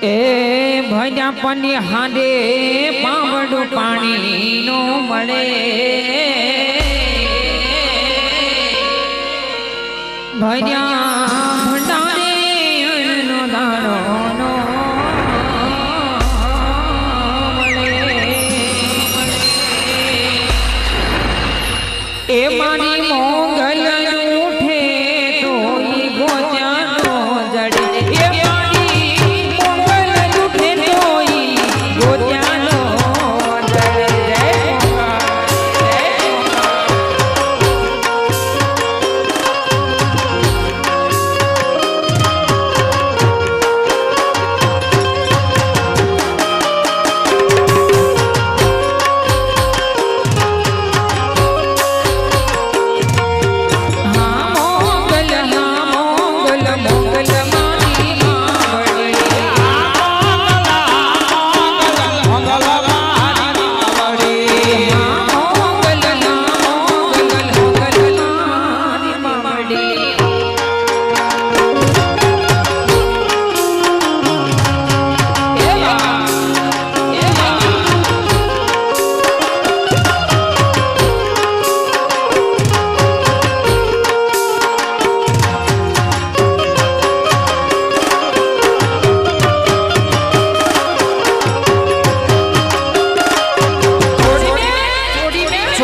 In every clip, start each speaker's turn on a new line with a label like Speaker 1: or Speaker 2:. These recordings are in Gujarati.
Speaker 1: એ ભજ્યા પની હાંડે પાવડું પાણી નો મળે ભજ્યા ભંડારે અન્નનો દાણો મળે. એ મારી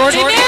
Speaker 1: Jordan. Jordan.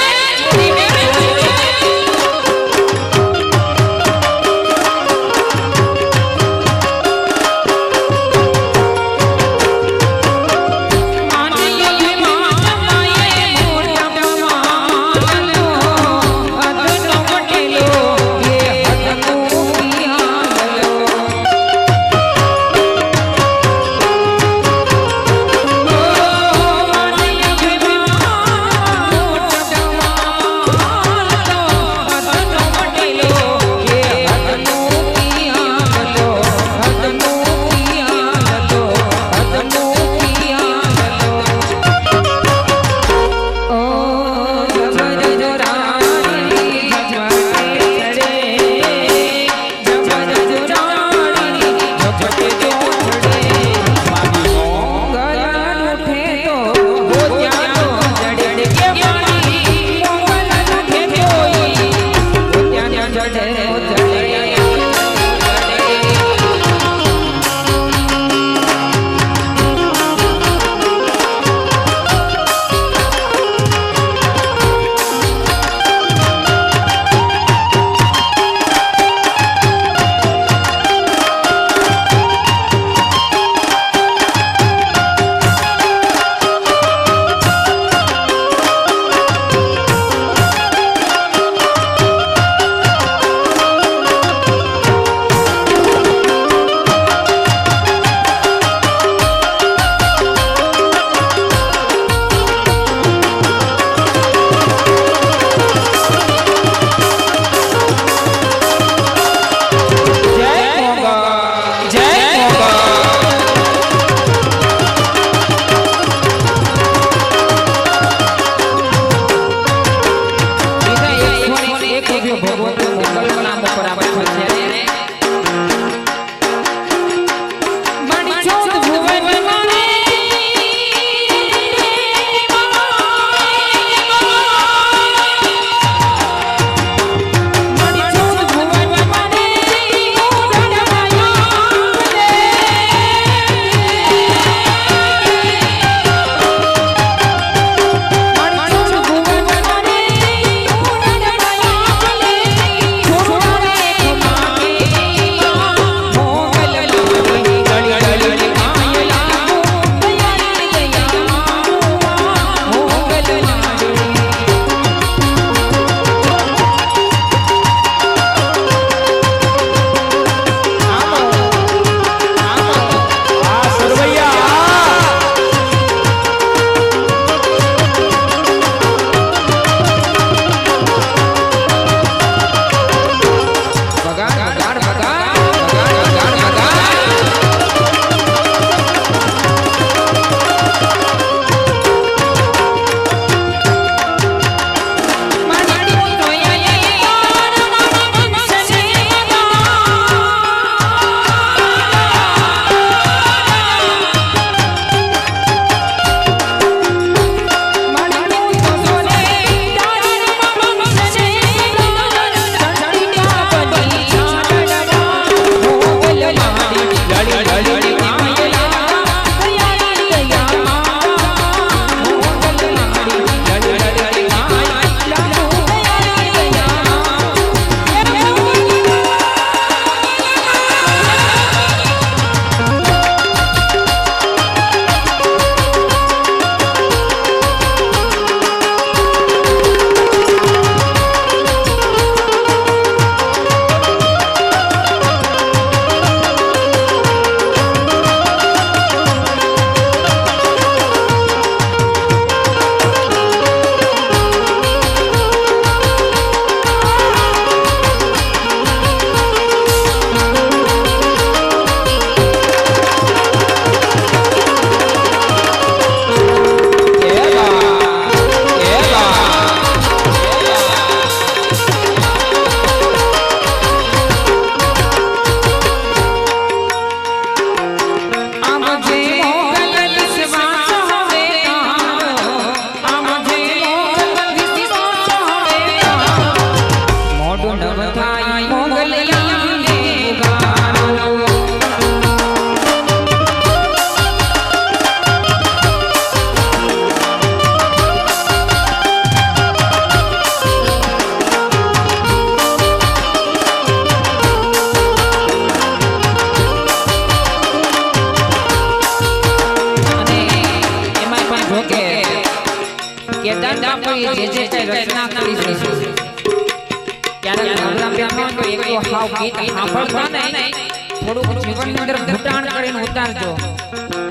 Speaker 1: બાપુએ જે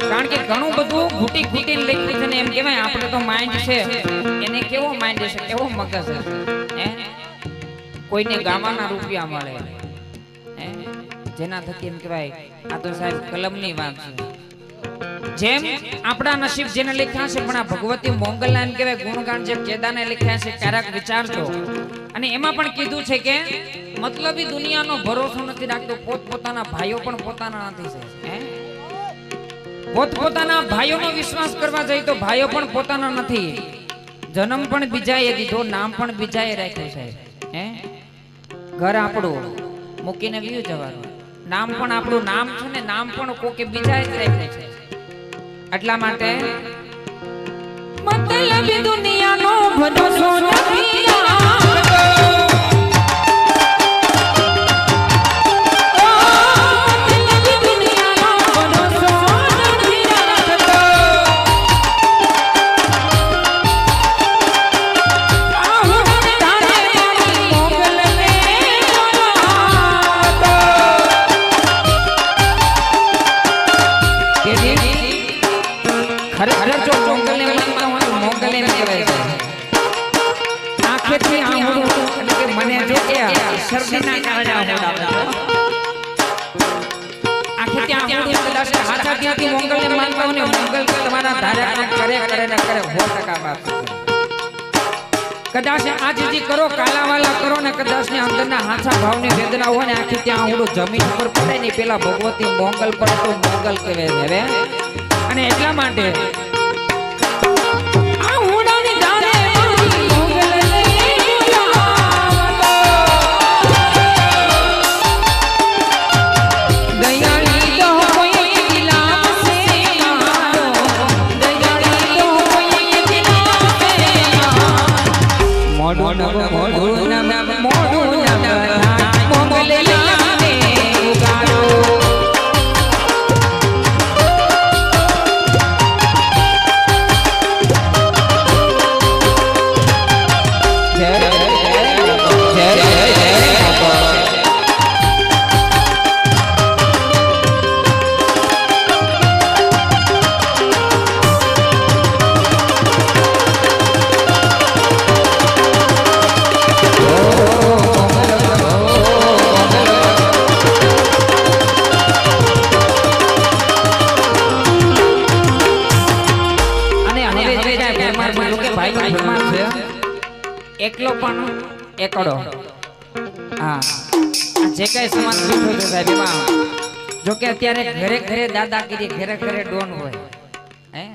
Speaker 1: કારણ કે ઘણું બધું ઘૂટી ઘૂંટીને લખ્યું છે એમ કહેવાય, આપણે તો માઇન્ડ છે. એને કેવો માઇન્ડ છે કેવો મગજ છે કોઈને ગાવાના રૂપિયા મળે. જેના થકી એમ કહેવાય આ તો સાહેબ કલમની વાત છે. જેમ આપણા નસીબ જેને લખ્યા છે, પણ આ ભગવતી મોંગલના એમ કહેવાય, ગુણગાન જેમ કેદાને લખ્યા છે, ક્યારેક વિચારજો અને એમાં પણ કીધું છે કે, મતલબી દુનિયાનો ભરોસો નથી રાખતો, પોતપોતાના ભાઈઓ પણ પોતાના નથી છે, હે? પોતપોતાના ભાઈઓનો વિશ્વાસ કરવા જઈ તો ભાઈઓ પણ પોતાના નથી. જન્મ પણ બીજાએ દીધો, નામ પણ બીજાએ રાખ્યું છે, હે? ઘર આપણું, મૂકીને વ્યુ જવાનું. નામ પણ આપણું નામ છે ને નામ પણ કોકે બીજાએ જ રાખ્યું છે. એટલા માટે મતલબી દુનિયાનો ભરોસો નથી. ખરેખર જો મોગલને માનતા હોય મોગલ એમ આંખેથી આંગળું એટલે કે મને જો કે શરદીના કારણે આંગળું આવે છે. આંખેથી આંગળું કદાચ હાથા ત્યાંથી મોગલને માનતા હોય મોગલ તમારા ધાર્યા કરે કરે ને કરે સો ટકા બાપ કદાચ આજથી કરો કાલાવાલા કરો ને કદાચ ને અંદરના હાથા ભાવની વેદના હોય ને આખી ત્યાં આવડું જમીન પર પડે ને પેલા ભગવતી મોંગલ પર તો મોંગલ કહેવાય હવે? અને એટલા માટે એકલો પણ એકડો. હા. જે કાંઈ સમાજ બેઠો છે અત્યારે ઘરે ઘરે દાદાગીરી, ઘરે ઘરે ડોન હોય. હે?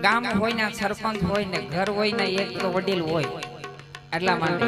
Speaker 1: ગામ હોય ને સરપંચ હોય ને ઘર હોય ને એક તો વડીલ હોય એટલા માટે.